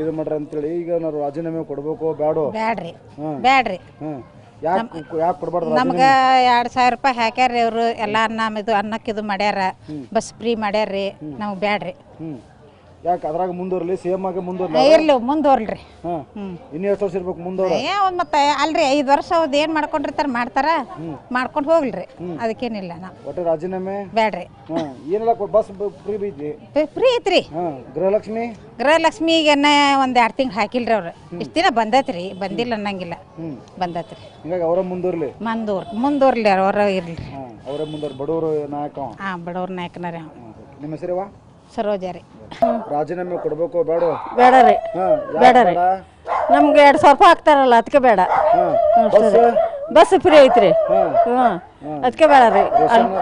ಇದು ಮಾಡ್ರಿ ಅಂತೇಳಿ ಈಗ ನಾವು ರಾಜೀನಾಮೆ ಕೊಡ್ಬೇಕು ಬ್ಯಾಡೋ? ಬ್ಯಾಡ್ರಿ. ಬ್ಯಾಡ್ರಿ. ಯಾಕೆ ಯಾಕೆ ಕೊಡ್ಬಾರ್ದು ನಮ್ಗೆ ಎರಡು ಸಾವಿರ ರೂಪಾಯಿ ಹಾಕ್ಯಾರ್ರಿ ಅವರು ಎಲ್ಲ ಅನ್ನ ಇದು ಅನ್ನಕ್ಕೆ ಇದು ಮಾಡ್ಯಾರ. ಬಸ್ ಫ್ರೀ ಮಾಡ್ಯಾರ್ರಿ ನಮ್ಗೆ ಬ್ಯಾಡ್ರಿ. ಯಾಕೆ? ಅದ್ರಾಗ ಮುಂದುವರ್ಲಿ ಸೇಮ್ ಆಗಿ ಮುಂದುವರ್ಲಿ ಇರ್ಲಿ ಮುಂದುವರ್ಲ್ರಿ. ಹಾಂ. ಇನ್ನು ಎಷ್ಟು ವರ್ಷ ಇರ್ಬೇಕು ಮುಂದವ್ರ ಏ ಒಂದು ಮತ್ತೆ ಅಲ್ರಿ ಐದು ವರ್ಷ ಅವ್ದು ಏನು ಮಾಡ್ಕೊಂಡಿರ್ತಾರೆ ಮಾಡ್ತಾರ? ಮಾಡ್ಕೊಂಡು ಹೋಗ್ಲ್ರಿ. ಅದಕ್ಕೇನಿಲ್ಲ ನಾವು. ಒಟ್ಟು ರಾಜೀನಾಮೆ? ಬೇಡ್ರಿ ಹಾಂ. ಏನೆಲ್ಲ ಬಸ್ ಫ್ರೀ ಬೈತಿ ಫ್ರೀ ಐತ್ರಿ. ಹಾಂ. ಗೃಹಲಕ್ಷ್ಮಿ? ಗೃಹಲಕ್ಷ್ಮಿಗೆನ ಒಂದು ಎರಡು ತಿಂಗಳು ಹಾಕಿಲ್ರಿ ಅವ್ರು. ಇಷ್ಟು ದಿನ ಬಂದೈತ್ರಿ. ಬಂದಿಲ್ಲ ಅನ್ನಂಗಿಲ್ಲ. ಬಂದೈತ್ರಿ. ಹಿಂಗಾಗಿ ಅವರ ಮುಂದುವರ್ಲಿ? ಮಂದೂರ್ ಮುಂದೂರ್ಲಿ ಅವ್ರ ಇರ್ಲಿ. ಹಾಂ. ಅವರೇ ಮುಂದುವರ್ ಬಡವರು ನಾಯಕ ಅವ. ಹಾಂ ಬಡವ್ರ ನಾಯಕನರಿ ಅವ್ನು ಹಾಂ, ನಿಮ್ಮ ಹೆಸರೇವ ಸರೋಜ ರೀ ರಾಜೀನಾಮೆ ಕೊಡ್ಬೇಕು ಬೇಡ. ಬೇಡ ರೀ. ಹಾಂ ಬೇಡ ರೀ. ನಮ್ಗೆ ಎರಡು ಸಾವಿರ ರೂಪಾಯಿ ಹಾಕ್ತಾರಲ್ಲ ಅದಕ್ಕೆ ಬೇಡ. ಬಸ್? ಫ್ರೀ ಐತ್ರಿ. ಹ್ಞೂ ಅದಕ್ಕೆ ಬೇಡ ರೀ.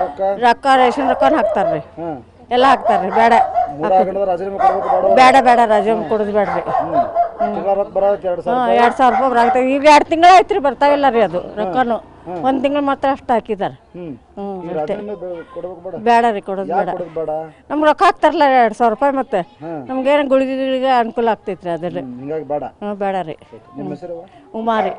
ರೊಕ್ಕ? ರೊಕ್ಕ ರೇಷನ್ ರೊಕ್ಕನ ಹಾಕ್ತಾರ್ರಿ ಎಲ್ಲ ಹಾಕ್ತಾರ್ರಿ ಬೇಡ. ರಾಜೀನಾಮೆ ಕೊಡ್ಬೇಕು ಬೇಡ? ಬೇಡ ಬೇಡ ರಜೆ ಕೊಡೋದು ರೊಕ್ಕ ಹ್ಞೂ ಎರಡು ಸಾವಿರ ರೂಪಾಯಿ? ಬರಾಗ್ತಾವೆ ಈಗ ಎರಡು ತಿಂಗಳ ಐತ್ರಿ ಬರ್ತಾವಿಲ್ಲ ರೀ ಅದು ರೊಕ್ಕನು. ಒಂದು ತಿಂಗಳು ಮಾತ್ರ ಅಷ್ಟು ಹಾಕಿದಾರ. ಹ್ಞೂ ಬೇಡ. ರೀ ಕೊಡೋದು ಬೇಡ. ನಮ್ಗೆ ರೊಕ್ಕ ಹಾಕ್ತಾರಲ್ಲ ಎರಡು ಸಾವಿರ ರೂಪಾಯಿ ಮತ್ತೆ. ನಮ್ಗೆ ನಮ್ಗೇನು ಗುಳಿಗೆ ಗಿಳಿಗೆ ಅನುಕೂಲ ಆಗ್ತೈತ್ರಿ ಅದ್ರಲ್ಲಿ. ಹಿಂಗಾಗಿ ಬೇಡ. ಹ್ಞೂ ಬೇಡ ರೀ. ನಿಮ್ಮ ಹೆಸರು? ಉಮಾರಿ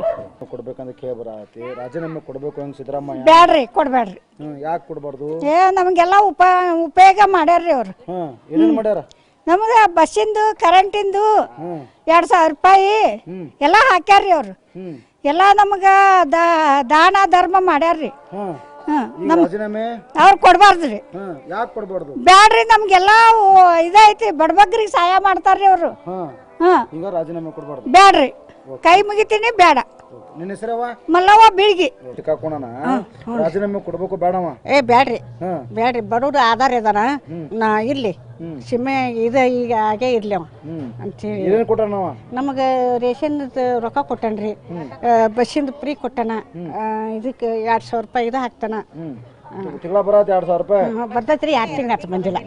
ಕೊಡ್ಬೇಕಂದ್ರೆ ಕೇಳಿ ಬರತಿ ರಾಜೀನಾಮೆ ಕೊಡ್ಬೇಕು ಹಂಗೆ ಸಿದ್ದರಾಮಯ್ಯ. ಬೇಡ್ರಿ ಕೊಡಬೇಡ್ರಿ ಹ್ಞೂ ಯಾಕೆ ಕೊಡಬಾರ್ದು? ಏ ನಮಗೆಲ್ಲ ಉಪ ಉಪಯೋಗ ಮಾಡ್ಯಾರ್ರಿ ಅವ್ರು. ಹಾಂ ಏನೇನು ಮಾಡ್ಯಾರ? ನಮಗೆ ಬಸ್ಸಿಂದು ಕರೆಂಟಿಂದು ಎರಡ್ ಸಾವಿರ ರೂಪಾಯಿ. ಎಲ್ಲ ಹಾಕ್ಯಾರ್ರಿ ಅವ್ರು. ಎಲ್ಲ ನಮಗ ದಾನ ಧರ್ಮ ಮಾಡ್ಯಾರ್ರಿ. ಹ್ಮ್. ರಾಜೀನಾಮೆ? ಅವ್ರು ಕೊಡಬಾರ್ದ್ರಿ. ಹ್ಮ್. ಯಾಕೆ ಕೊಡಬಾರ್ದು? ಬ್ಯಾಡ್ರಿ ನಮ್ಗೆಲ್ಲ ಇದೈತಿ ಬಡಬಗ್ರಿಗೆ ಸಹಾಯ ಮಾಡ್ತಾರ್ರಿ ಅವರು. ಹಾಂ ಹಾಂ ಈಗ ರಾಜೀನಾಮೆ ಕೊಡಬಾರ್ದು. ಬ್ಯಾಡ್ರಿ. ಕೈ ಮುಗಿತೀನಿ ಬೇಡ ನಿನ್ನ ಹೆಸರವ ಮಲ್ಲವ್ವ ಬೀಳ್ಗಿ. ಟಿಕಾಕೋಣ ರಾಜೀನಾಮೆ ಕೊಡ್ಬೇಕು ಬೇಡವ? ಏ ಬ್ಯಾಡ್ರಿ. ಹಾಂ. ಬ್ಯಾಡ್ರಿ. ಬಡವ್ರು ಆಧಾರ ಇದಾನ. ನಾ ಇರ್ಲಿ. ಹ್ಮ್. ಸಿಮ್ಮೆ ಇದು ಈಗ ಹಾಗೆ ಇರ್ಲಿ ಅವ. ಹ್ಞೂ ಅಂತೇಳಿ. ಏನೇನು ಕೊಟ್ಟಾನವ ನಮಗೆ ರೇಷನ್ ರೊಕ್ಕ ಕೊಟ್ಟನ್ರಿ. ಬಸ್ಸಿಂದ ಫ್ರೀ ಕೊಟ್ಟನ. ಇದಕ್ಕೆ ಎರಡು ಸಾವಿರ ರೂಪಾಯಿ ಇದು ಹಾಕ್ತಾನ. ತಿಂಗಳ ಬರತ್ತೆ ಎರಡು ಸಾವಿರ ರೂಪಾಯಿ. ಬರ್ತೈತ್ರಿ ಎರಡು ತಿಂಗಳ ಆತು ಬಂದಿಲ್ಲ.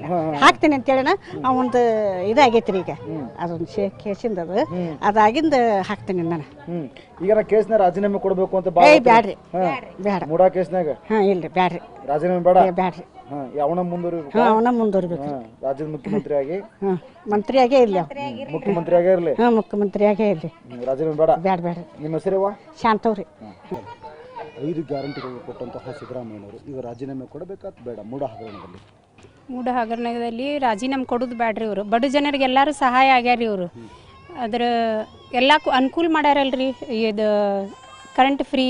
ಹಾಕ್ತೀನಿ ಅಂತೇಳಿನ ಅವಂದು ಇದಾಗೈತ್ರಿ ಈಗ. ಅದೊಂದು ಶೇ ಕೇಸಿಂದ ಅದು. ಅದಾಗಿಂದ ಹಾಕ್ತೀನಿ ನಾನು. ಈಗ ನಾ ಕೇಸ್ನ ರಾಜೀನಾಮೆ ಕೊಡಬೇಕು ಅಂತ ಬಾ ಏ ಬ್ಯಾಡ್ರಿ. ಬ್ಯಾಡ ಮೂಡಾ ಕೇಸ್ನಾಗ ಹಾಂ ಇಲ್ರಿ ಬ್ಯಾಡ್ರಿ. ರಾಜೀನಾಮೆ ಬೇಡ? ಏ ಬ್ಯಾಡ್ರಿ. ಹಾಂ ಯಾವನ ಮುಂದುವರಿಬೇಕು ಹಾಂ ಅವನ ಮುಂದುವರ್ಬೇಕು. ರಾಜ್ಯದ ಮುಖ್ಯಮಂತ್ರಿ ಆಗಿ? ಹಾಂ ಮಂತ್ರಿಯಾಗೇ ಇರ್ಲಿ ಮುಖ್ಯಮಂತ್ರಿ ಆಗೇ ಇರಲಿ? ಹಾಂ ಮುಖ್ಯಮಂತ್ರಿಯಾಗೇ ಇರ್ಲಿ. ರಾಜೀನಾಮೆ ಬೇಡ? ಬ್ಯಾಡ ಬ್ಯಾಡ್ರಿ. ನಿಮ್ಮ ಹೆಸರು ಶಾಂತವ್ರಿ. ಐದು ಗ್ಯಾರಂಟಿಗಳು ಕೊಟ್ಟಂತಹ ಸಿದ್ದರಾಮಯ್ಯನವರು. ಈಗ ರಾಜೀನಾಮೆ ಕೊಡಬೇಕಾ ಬೇಡ? ಮೂಡ ಹಗರಣದಲ್ಲಿ. ಮೂಢ ಹಗರಣದಲ್ಲಿ ರಾಜೀನಾಮೆ ಕೊಡೋದು ಬೇಡ್ರಿ ಇವರು. ಬಡ ಜನರಿಗೆ ಎಲ್ಲರೂ ಸಹಾಯ ಆಗ್ಯಾರ ಇವರು. ಅದ್ರ ಎಲ್ಲ ಅನುಕೂಲ ಮಾಡ್ಯಾರಲ್ರಿ. ಇದು ಕರೆಂಟ್ ಫ್ರೀ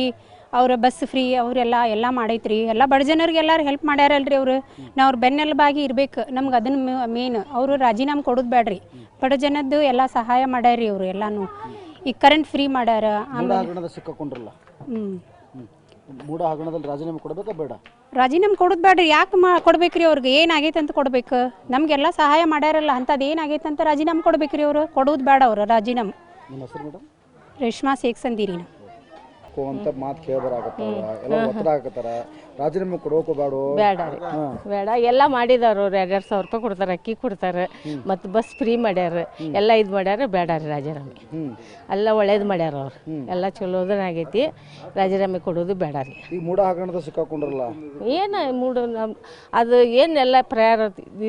ಅವ್ರ ಬಸ್ ಫ್ರೀ ಅವರೆಲ್ಲ ಎಲ್ಲ ಮಾಡೈತ್ರಿ. ಎಲ್ಲ ಬಡ ಜನರಿಗೆ ಎಲ್ಲರೂ ಹೆಲ್ಪ್ ಮಾಡ್ಯಾರಲ್ರಿ ಅವರು ನಾವು ಅವ್ರ ಬೆನ್ನೆಲುಬಾಗಿ ಇರ್ಬೇಕು. ನಮ್ಗೆ ಅದನ್ನ ಮೇನ್ ಅವರು ರಾಜೀನಾಮೆ ಕೊಡೋದು ಬೇಡ್ರಿ ಬಡ ಜನದ್ದು ಎಲ್ಲ ಸಹಾಯ ಮಾಡ್ಯಾರ್ರಿ ಇವರು ಎಲ್ಲಾನು. ಈಗ ಕರೆಂಟ್ ಫ್ರೀ ಮಾಡ್ಯಾರ ಆಮೇಲೆ ಸಿಕ್ಕಾಕೊಂಡ್ರಲ್ಲ ಹ್ಞೂ. ಮೂಡ ಹಗರಣದಲ್ಲಿ ರಾಜೀನಾಮೆ ಕೊಡಬೇಕಾ ಬೇಡ? ರಾಜೀನಾಮೆ ಕೊಡೋದು ಬೇಡ್ರಿ. ಯಾಕೆ ಮಾ ಕೊಡ್ಬೇಕ್ರಿ ಅವ್ರಿಗೆ? ಏನಾಗೈತೆ ಅಂತ ಕೊಡ್ಬೇಕು? ನಮಗೆಲ್ಲ ಸಹಾಯ ಮಾಡ್ಯಾರಲ್ಲ ಅಂಥದ್ದು ಏನಾಗೈತೆ ಅಂತ ರಾಜೀನಾಮೆ ಕೊಡ್ಬೇಕ್ರಿ ಅವರು? ಕೊಡೋದು ಬೇಡ ಅವರು ರಾಜೀನಾಮೆ. ನಿಮ್ಮ ಹೆಸರು ಮೇಡಮ್? ರೇಷ್ಮಾ ಸೇಕ್ಸಂದಿರಿ ನಾವು. ಅಂತ ಮಾತು ಕೇಳಬಾರ ಎಲ್ಲ ಒತ್ತಡ ಹಾಕತ್ತಾರ. ರಾಜೀನಾಮೆ ಕೊಡೋಕು ಬೇಡ ಬೇಡ ರೀ. ಬೇಡ. ಎಲ್ಲ ಮಾಡಿದಾರ ಅವ್ರು. ಎರಡು ಸಾವಿರ ರೂಪಾಯಿ ಕೊಡ್ತಾರೆ ಅಕ್ಕಿ ಕೊಡ್ತಾರೆ ಮತ್ತು ಬಸ್ ಫ್ರೀ ಮಾಡ್ಯಾರ. ಎಲ್ಲ ಇದು ಮಾಡ್ಯಾರ ಬೇಡ ರೀ ರಾಜೀನಾಮೆ ಎಲ್ಲ ಒಳ್ಳೇದು ಮಾಡ್ಯಾರ ಅವ್ರು. ಎಲ್ಲ ಚಲೋದನ ಆಗೈತಿ. ರಾಜೀನಾಮೆ ಕೊಡೋದು ಬೇಡ ರೀ. ಈಗ ಮೂಡ ಹಗರಣದ ಸಿಕ್ಕಾಕೊಂಡ್ರಲ್ಲ? ಏನು ಮೂಡ ಅದು ಏನೆಲ್ಲ ಪ್ರಯಾರ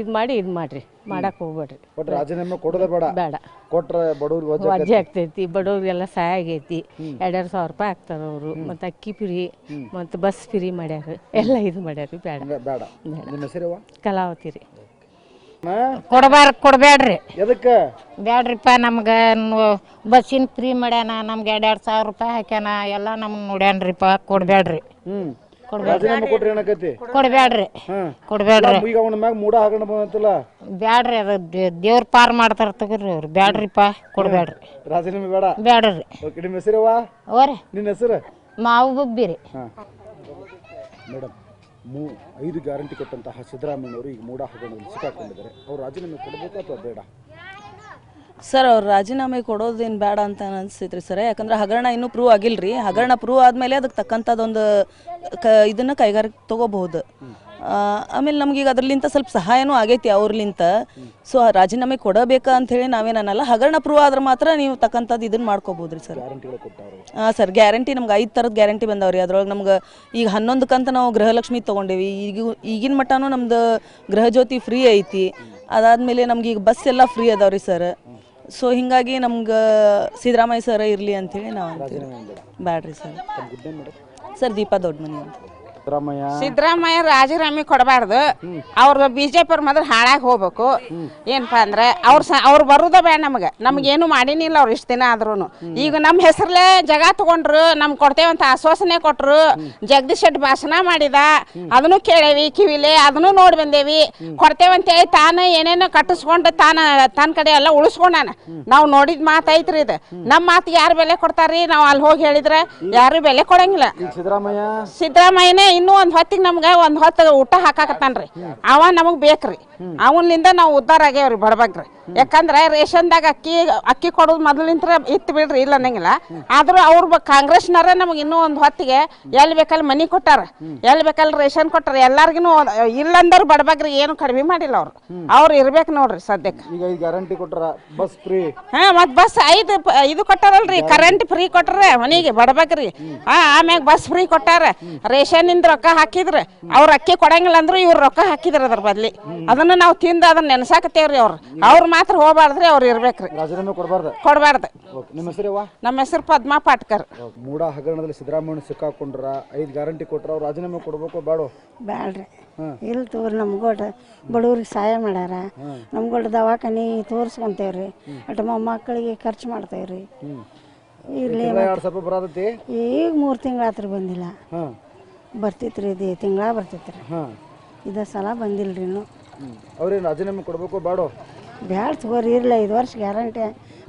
ಇದು ಮಾಡಿ ಇದು ಮಾಡಿರಿ. ಮಾಡಕ್ಕೆ ಹೋಗ್ಬೇಡ್ರಿ. ರಾಜೀನಾಮೆ ಕೊಡೋದೇ ಬೇಡ. ಬೇಡ. ಕೊಟ್ರೆ ಬಡವ್ರಿಗೆ ವಜೆ ವಜ್ಜೆ ಆಗ್ತೈತಿ. ಬಡವ್ರಿಗೆಲ್ಲ ಸಹಾಯ ಆಗೈತಿ. ಎರಡೆರಡು ಸಾವಿರ ರೂಪಾಯಿ ಆಗ್ತಾರ ಅವರು. ಮತ್ತು ಅಕ್ಕಿ ಫ್ರೀ ಮತ್ತು ಬಸ್ ಫ್ರೀ ಮಾಡ್ಯಾರ. ಎಲ್ಲ ಇದು ಮಾಡ್ಯಾರ ಬೇಡ. ಹಂಗ ಬೇಡ. ನಿಮ್ಮ ಕಲಾವತಿ ರೀ. ಕೊಡಬಾರ ಕೊಡಬೇಡ್ರಿ ಎದಕ್ಕೆ? ಬ್ಯಾಡ್ರಿಪ್ಪ ನಮ್ಗೆ ಬಸ್ಸಿನ ಫ್ರೀ ಮಾಡ್ಯಾನ ನಮ್ಗೆ ಎರಡು ಎರಡು ಸಾವಿರ ರೂಪಾಯಿ ಹಾಕ್ಯಾನ ಎಲ್ಲ ನಮ್ಗೆ ನೋಡ್ಯಾನ್ರಿಪ್ಪ ಕೊಡಬೇಡ್ರಿ ರಾಜೀನಾಮೆ ಕೊಟ್ರೆ ಏನಾಕೈತಿ ಕೊಡಬೇಡ್ರಿ. ಹ್ಮ್ ಕೊಡಬೇಡ್ರಿ. ಈಗ ಅವನ ಮ್ಯಾಗ ಮೂಡ ಹಗರಣ ಬಂತಲ್ಲ ಬ್ಯಾಡ್ರಿ ಅದು ದೇ- ದೇವ್ರ ಪಾರ್ ಮಾಡ್ತಾರ ತಗೋರಿ ಅವ್ರು. ಬ್ಯಾಡ್ರಿಪ್ಪ ಕೊಡ್ಬೇಡ್ರಿ. ರಾಜೀನಾಮೆ ಬೇಡ? ಬ್ಯಾಡ್ರಿ. ಓಕೆ ನಿಮ್ಮ ಹೆಸರೇವ ಓರಿ ನಿನ್ನ ಹೆಸರು? ಮಾವು ಬಬ್ಬಿರಿ. ಹಾಂ. ಮೇಡಮ್ ಮೂ ಐದು ಗ್ಯಾರಂಟಿ ಕೊಟ್ಟಂತಹ ಸಿದ್ದರಾಮಯ್ಯನವರು ಈಗ ಮೂಡ ಹಗರಣದಲ್ಲಿ ಸಿಕ್ಕಾಕೊಂಡಿದ್ದಾರೆ. ಅವ್ರು ರಾಜೀನಾಮೆ ಕೊಡಬೇಕಾ ಅಥವಾ ಬೇಡ? ಸರ್ ಅವ್ರು ರಾಜೀನಾಮೆ ಕೊಡೋದೇನು ಬೇಡ ಅಂತ ಅನಿಸ್ತೈತ್ರಿ ಸರ್. ಯಾಕಂದ್ರೆ ಹಗರಣ ಇನ್ನೂ ಪ್ರೂವ್ ರೀ ಹಗರಣ ಪ್ರೂವ್ ಆದಮೇಲೆ ಅದಕ್ಕೆ ತಕ್ಕಂಥದ್ದೊಂದು ಕ ಇದನ್ನು ಕೈಗಾರಿಕೆ ತೊಗೋಬಹುದು. ಆಮೇಲೆ ನಮ್ಗೆ ಈಗ ಅದ್ರಲಿಂತ ಸ್ವಲ್ಪ ಸಹಾಯನೂ ಆಗೈತಿ ಅವ್ರಲಿಂತ ಸೊ ರಾಜೀನಾಮೆ ಕೊಡಬೇಕಾ ಅಂಥೇಳಿ ನಾವೇನಲ್ಲ ಹಗರಣ ಪ್ರೂವ್ ಆದ್ರೆ ಮಾತ್ರ ನೀವು ತಕ್ಕಂಥದ್ದು ಇದನ್ನು ಮಾಡ್ಕೋಬೋದ್ರಿ ಸರ್. ಹಾಂ ಸರ್ ಗ್ಯಾರಂಟಿ ನಮ್ಗೆ ಐದು ಥರದ ಗ್ಯಾರಂಟಿ ಬಂದವ್ರಿ. ಅದ್ರೊಳಗೆ ನಮ್ಗೆ ಈಗ ಹನ್ನೊಂದಕ್ಕಂತ ನಾವು ಗೃಹಲಕ್ಷ್ಮಿ ತೊಗೊಂಡೇವಿ. ಈಗ ಈಗಿನ ಮಟ್ಟನೂ ನಮ್ದು ಗೃಹಜ್ಯೋತಿ ಫ್ರೀ ಐತಿ. ಅದಾದಮೇಲೆ ನಮ್ಗೆ ಈಗ ಬಸ್ ಎಲ್ಲ ಫ್ರೀ ಅದಾವ್ರಿ ಸರ್. ಸೊ ಹಿಂಗಾಗಿ ನಮ್ಗೆ ಸಿದ್ದರಾಮಯ್ಯ ಸರ ಇರಲಿ ಅಂತೇಳಿ ನಾವು ಅಂತೀವಿ. ಬ್ಯಾಡ್ರಿ ಸರ್. ಸರ್ ದೀಪಾ ದೊಡ್ಡಮನಿ ಅಂತ. ಸಿದ್ದರಾಮಯ್ಯ? ಸಿದ್ದರಾಮಯ್ಯ ರಾಜೀನಾಮೆ ಕೊಡಬಾರ್ದು. ಅವ್ರ ಬಿಜೆಪಿ ಅವ್ರ ಮೊದಲು ಹಾಳಾಗಿ ಹೋಗ್ಬೇಕು. ಏನಪ್ಪ ಅಂದ್ರೆ ಅವ್ರ ಅವ್ರು ಬರುದ ಬೇಡ ನಮಗೆ. ನಮಗೇನು ಮಾಡಿನಿಲ್ಲ ಅವ್ರು ಇಷ್ಟು ದಿನ ಆದ್ರೂ ಈಗ ನಮ್ಮ ಹೆಸರಲ್ಲೇ ಜಗ ತಗೊಂಡ್ರು ನಮ್ಗೆ ಕೊಡ್ತೇವಂತ ಆಶ್ವಾಸನೆ ಕೊಟ್ರು ಜಗದೀಶ್ ಶೆಟ್ಟಿ ಭಾಷಣ ಮಾಡಿದ ಅದನ್ನು ಕೇಳೇವಿ ಕಿವಿಲಿ ಅದನ್ನು ನೋಡಿ ಬಂದೇವಿ. ಕೊಡ್ತೇವಂತೇಳಿ ತಾನು ಏನೇನೋ ಕಟ್ಟಿಸ್ಕೊಂಡು ತಾನ ತನ್ನ ಕಡೆ ಎಲ್ಲ ಉಳಿಸ್ಕೊಂಡಾನ. ನಾವು ನೋಡಿದ ಮಾತು ಐತ್ರಿ ಇದು ನಮ್ಮ ಮಾತು ಯಾರು ಬೆಲೆ ಕೊಡ್ತಾರ್ರಿ? ನಾವು ಅಲ್ಲಿ ಹೋಗಿ ಹೇಳಿದ್ರೆ ಯಾರು ಬೆಲೆ ಕೊಡಂಗಿಲ್ಲ. ಸಿದ್ದರಾಮಯ್ಯ? ಸಿದ್ದರಾಮಯ್ಯನೇ ಇನ್ನೂ ಒಂದ್ ಹೊತ್ತಿಗೆ ನಮ್ಗೆ ಒಂದ್ ಹೊತ್ತು ಊಟ ಹಾಕಾಕತ್ತಾನ್ರಿ. ಅವ ನಮಗ್ ಬೇಕ್ರಿ. ಅವನಿಂದ ನಾವು ಉದ್ದಾರ ಆಗ್ಯಾವ್ರಿ ಬಡಬಗ್ರಿ. ಯಾಕಂದ್ರೆ ರೇಷನ್ದಾಗ ಅಕ್ಕಿ ಅಕ್ಕಿ ಕೊಡೋದು ಮೊದಲಿಂತ್ರ ಇತ್ತು ಬಿಡ್ರಿ ಇಲ್ಲ ಅನ್ನಂಗಿಲ್ಲ. ಆದ್ರೂ ಅವ್ರ ಕಾಂಗ್ರೆಸ್ ಕಾಂಗ್ರೆಸ್ನರ ನಮಗೆ ಇನ್ನೂ ಒಂದ್ ಹೊತ್ತಿಗೆ ಎಲ್ಲಿ ಬೇಕಲ್ಲಿ ಮನಿ ಕೊಟ್ಟಾರ. ಎಲ್ಲಿ ಬೇಕಲ್ಲಿ ರೇಷನ್ ಕೊಟ್ಟಾರ. ಎಲ್ಲಾರ್ಗಿನೂ ಇಲ್ಲಂದ್ರ ಬಡಬಗ್ರಿ ಏನು ಕಡಿಮೆ ಮಾಡಿಲ್ಲ ಅವ್ರು. ಅವ್ರು ಇರ್ಬೇಕು ನೋಡ್ರಿ ಸದ್ಯಕ್ಕೆ ಈಗ ಈ ಗ್ಯಾರಂಟಿ ಕೊಟ್ರ ಬಸ್ ಫ್ರೀ ಹಾ ಮತ್ ಬಸ್ ಐದು ಇದು ಕೊಟ್ಟಾರಲ್ರಿ. ಕರೆಂಟ್ ಫ್ರೀ ಕೊಟ್ಟರೆ ಮನಿಗೆ ಬಡಬಗ್ರಿ. ಹಾ ಆಮ್ಯಾಗ ಬಸ್ ಫ್ರೀ ಕೊಟ್ಟಾರ. ರೇಷನ್ ಇಂದ ರೊಕ್ಕ ಹಾಕಿದ್ರ ಅವ್ರ ಅಕ್ಕಿ ಕೊಡಂಗಿಲ್ಲ ಅಂದ್ರು ಇವ್ರು ರೊಕ್ಕ ಹಾಕಿದ್ರ ಅದ್ರ ಬದ್ಲಿ. ಅದನ್ನ ನಾವು ತಿಂದ ಅದನ್ನ ನೆನ್ಸಾಕತ್ತೇವ್ರಿ ಅವ್ರು. ಅವ್ರು ಮಾತ್ರ ಹೋಗ್ಬಾರ್ದ್ರಿ ಅವ್ರು ಇರ್ಬೇಕ್ರಿ. ರಾಜೀನಾಮೆ ಕೊಡಬಾರ್ದು? ಕೊಡಬಾರ್ದು. ಓಕೆ ನಿಮ್ಮ ಹೆಸರೇವಾ ನಮ್ಮ ಹೆಸರು ಪದ್ಮಾ ಪಾಟ್ಕರ್. ಮೂಡ ಹಗರಣದಲ್ಲಿ ಸಿದ್ದರಾಮಯ್ಯ ಸಿಕ್ಕಾಕೊಂಡ್ರ ಐದು ಗ್ಯಾರಂಟಿ ಕೊಟ್ರ ಅವ್ರು ರಾಜೀನಾಮೆ ಕೊಡ್ಬೇಕು ಬೇಡ. ಬೇಡ್ರಿ ಇಲ್ಲಿ ತೋರಿ ನಮ್ಗೋಟ ಬಡವ್ರಿಗೆ ಸಹಾಯ ಮಾಡ್ಯಾರ. ನಮ್ಗೋಟ ದವಾಖಾನೆ ತೋರಿಸ್ಕೊಂತೇವ್ರಿ. ಅಟ್ ಮೊಮ್ಮಕ್ಕಳಿಗೆ ಖರ್ಚು ಮಾಡ್ತೇವ್ರಿ. ಎರಡು ಬರತೈತಿ? ಈಗ ಮೂರು ತಿಂಗಳಾತ್ರಿ ಬಂದಿಲ್ಲ. ಬರ್ತಿತ್ರಿ ಇದು ತಿಂಗಳ ಬರ್ತಿತ್ರಿ. ಹಾಂ. ಇದ ಸಲ ಬಂದಿಲ್ರಿ ಇನ್ನು. ಹ್ಞೂ ಅವ್ರೇನು ರಾಜೀನಾಮೆ ಕೊಡಬೇಕು ಬೇಡ? ಬ್ಯಾಡ ತಗೋರಿ ಇರಲಿ ಐದು ವರ್ಷ ಗ್ಯಾರಂಟಿ.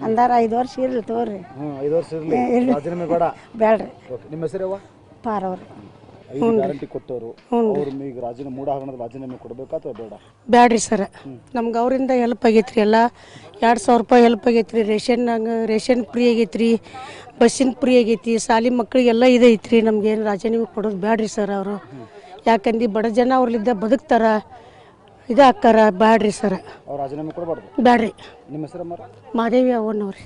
ಅಂದಾರ ಐದು ವರ್ಷ ಇರ್ಲಿ ತಗೋರಿ. ಹ್ಞೂ ಐದು ವರ್ಷ ಇರಲಿ. ರಾಜೀನಾಮೆ ಬೇಡ. ಬ್ಯಾಡ್ರಿ. ಓಕೆ ನಿಮ್ಮ ಹೆಸರೇವಾ ಪಾರವ್ರಿ. ಐದು ಗ್ಯಾರಂಟಿ ಕೊಟ್ಟವರು. ಅವ್ರು ಈಗ ರಾಜೀನಾಮೆ ಮೂಡ ಹಗರಣದ ರಾಜೀನಾಮೆ ಕೊಡಬೇಕಾ ಅಥವಾ ಬೇಡ? ಬ್ಯಾಡ್ರಿ ಸರ್. ನಮ್ಗೆ ಅವರಿಂದ ಹೆಲ್ಪ್ ಆಗೈತ್ರಿ ಎಲ್ಲ. ಎರಡು ಸಾವಿರ ರೂಪಾಯಿ ಹೆಲ್ಪ್ ಆಗೈತ್ರಿ. ರೇಷನ್ನಾಗ ರೇಷನ್ ಫ್ರೀ ಆಗೈತೆ ರೀ ಬಸ್ಸಿನ ಫ್ರೀ ಆಗೈತಿ. ಶಾಲಿ ಮಕ್ಕಳಿಗೆಲ್ಲ ಇದೈತೆ ರೀ ನಮ್ಗೇನು ರಾಜೀನಾಮೆ ಕೊಡೋದು ಬ್ಯಾಡ್ರಿ ಸರ್ ಅವರು. ಯಾಕಂದು ಬಡ ಜನ ಅವ್ರಲ್ಲಿದ್ದ ಬದುಕ್ತಾರ ಇದು ಹಾಕ್ತಾರ ಬ್ಯಾಡ್ರಿ ಸರ್ ರಾಜೀನಾಮೆ ಕೊಡಬಾರ್ದು? ಬ್ಯಾಡ್ರಿ. ನಿಮ್ಮ ಹೆಸರು ಮಾದೇವಿ ಅವನವ್ರಿ